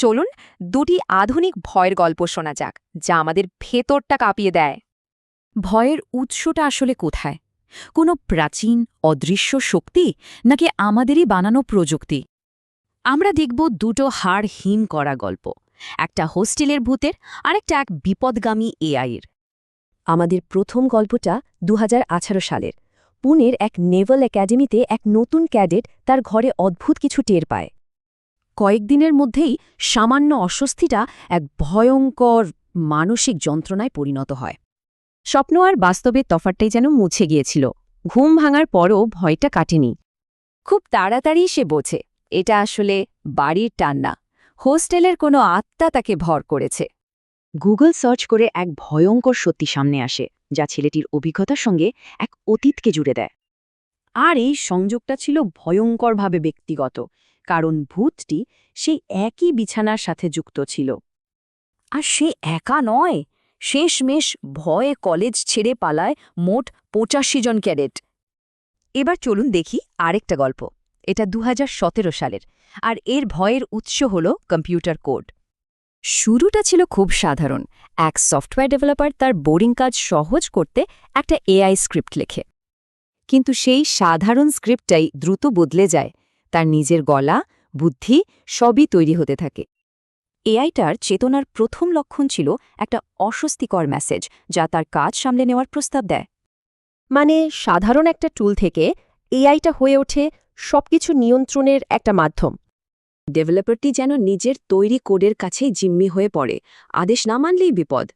চলুন দুটি আধুনিক ভয়ের গল্প শোনা যাক, যা আমাদের ভেতরটা কাঁপিয়ে দেয়। ভয়ের উৎসটা আসলে কোথায়? কোনো প্রাচীন, অদৃশ্য শক্তি, নাকি আমাদেরই বানানো প্রযুক্তি? আমরা দেখব দুটো হাড় হিম করা গল্প, একটা হোস্টেলের ভূতের, আরেকটা এক বিপদগামী এআইয়ের। আমাদের প্রথম গল্পটা দু হাজার আঠারো সালের। পুনের এক নেভাল একাডেমিতে এক নতুন ক্যাডেট তার ঘরে অদ্ভুত কিছু টের পায়। কয়েকদিনের মধ্যেই সামান্য অস্বস্তিটা এক ভয়ঙ্কর মানসিক যন্ত্রণায় পরিণত হয়। স্বপ্ন আর বাস্তবের তফাতটাই যেন মুছে গিয়েছিল। ঘুম ভাঙার পরও ভয়টা কাটেনি। খুব তাড়াতাড়ি সে বোঝে, এটা আসলে বাড়ির টান্না। হোস্টেলের কোনো আত্মা তাকে ভর করেছে। গুগল সার্চ করে এক ভয়ঙ্কর সত্যি সামনে আসে, যা ছেলেটির অভিজ্ঞতার সঙ্গে এক অতীতকে জুড়ে দেয়। আর এই সংযোগটা ছিল ভয়ঙ্করভাবে ব্যক্তিগত। কারণ ভূতটি সেই একই বিছানার সাথে যুক্ত ছিল। আর সে একা নয়, শেষমেশ ভয়ে কলেজ ছেড়ে পালায় মোট পঁচাশি জন ক্যাডেট। এবার চলুন দেখি আরেকটা গল্প, এটা দু হাজার সতেরো সালের, আর এর ভয়ের উৎস হল কম্পিউটার কোড। শুরুটা ছিল খুব সাধারণ, এক সফটওয়্যার ডেভেলপার তার বোরিং কাজ সহজ করতে একটা এআই স্ক্রিপ্ট লেখে। কিন্তু সেই সাধারণ স্ক্রিপ্টটাই দ্রুত বদলে যায় তার নিজের গলা, বুদ্ধি সবই তৈরি হতে থাকে। এআইটার চেতনার প্রথম লক্ষণ ছিল একটা অস্বস্তিকর মেসেজ যা তার কাজ সামলে নেওয়ার প্রস্তাব দেয়। মানে সাধারণ একটা টুল থেকে এআইটা হয়ে ওঠে সবকিছু নিয়ন্ত্রণের একটা মাধ্যম। ডেভেলপারটি যেন নিজের তৈরি কোডের কাছেই জিম্মি হয়ে পড়ে, আদেশ না মানলেই বিপদ।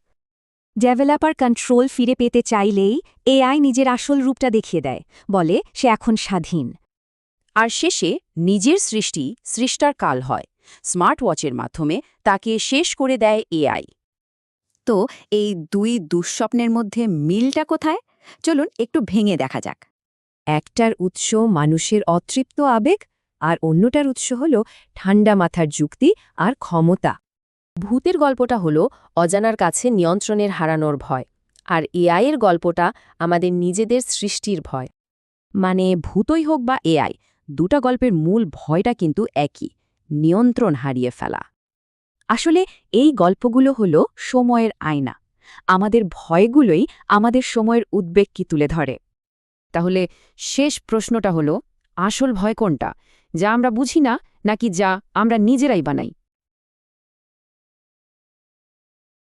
ডেভেলপার কন্ট্রোল ফিরে পেতে চাইলেই এআই নিজের আসল রূপটা দেখিয়ে দেয়, বলে সে এখন স্বাধীন। আর শেষে নিজের সৃষ্টি সৃষ্টার কাল হয়। স্মার্ট ওয়াচের মাধ্যমে তাকে শেষ করে দেয় এআই। তো এই দুই দুঃস্বপ্নের মধ্যে মিলটা কোথায়? চলুন একটু ভেঙে দেখা যাক। একটার উৎস মানুষের অতৃপ্ত আবেগ আর অন্যটার উৎস হল ঠান্ডা মাথার যুক্তি আর ক্ষমতা। ভূতের গল্পটা হল অজানার কাছে নিয়ন্ত্রণের হারানোর ভয় আর এআইয়ের গল্পটা আমাদের নিজেদের সৃষ্টির ভয়। মানে ভূতই হোক বা এআই দুটা গল্পের মূল ভয়টা কিন্তু একই, নিয়ন্ত্রণ হারিয়ে ফেলা। আসলে এই গল্পগুলো হল সময়ের আয়না। আমাদের ভয়গুলোই আমাদের সময়ের উদ্বেগ কি তুলে ধরে। তাহলে শেষ প্রশ্নটা হলো, আসল ভয় কোনটা? যা আমরা বুঝি না, নাকি যা আমরা নিজেরাই বানাই?